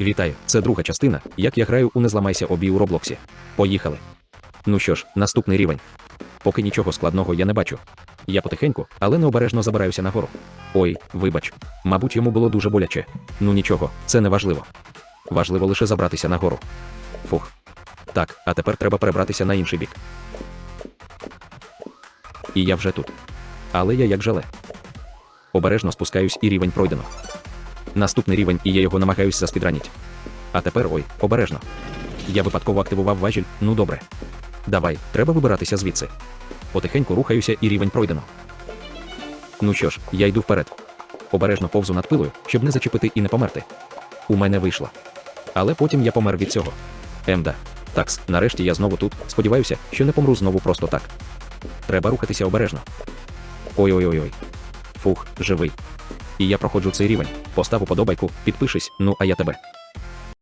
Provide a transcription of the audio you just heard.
Вітаю, це друга частина, як я граю у не зламайся обій у Роблоксі. Поїхали. Ну що ж, наступний рівень. Поки нічого складного я не бачу. Я потихеньку, але необережно забираюся нагору. Ой, вибач. Мабуть, йому було дуже боляче. Ну нічого, це не важливо. Важливо лише забратися нагору. Фух. Так, а тепер треба перебратися на інший бік. І я вже тут. Але я як жале. Обережно спускаюсь і рівень пройдено. Наступний рівень, і я його намагаюсь заспідраніть. А тепер ой, обережно. Я випадково активував важіль, ну добре. Давай, треба вибиратися звідси. Потихеньку рухаюся і рівень пройдено. Ну що ж, я йду вперед. Обережно повзу над пилою, щоб не зачепити і не померти. У мене вийшло. Але потім я помер від цього. Емда. Такс, нарешті я знову тут. Сподіваюся, що не помру знову просто так. Треба рухатися обережно. Ой-ой-ой-ой. Фух, живий. І я проходжу цей рівень. Постав уподобайку, підпишись, ну а я тебе.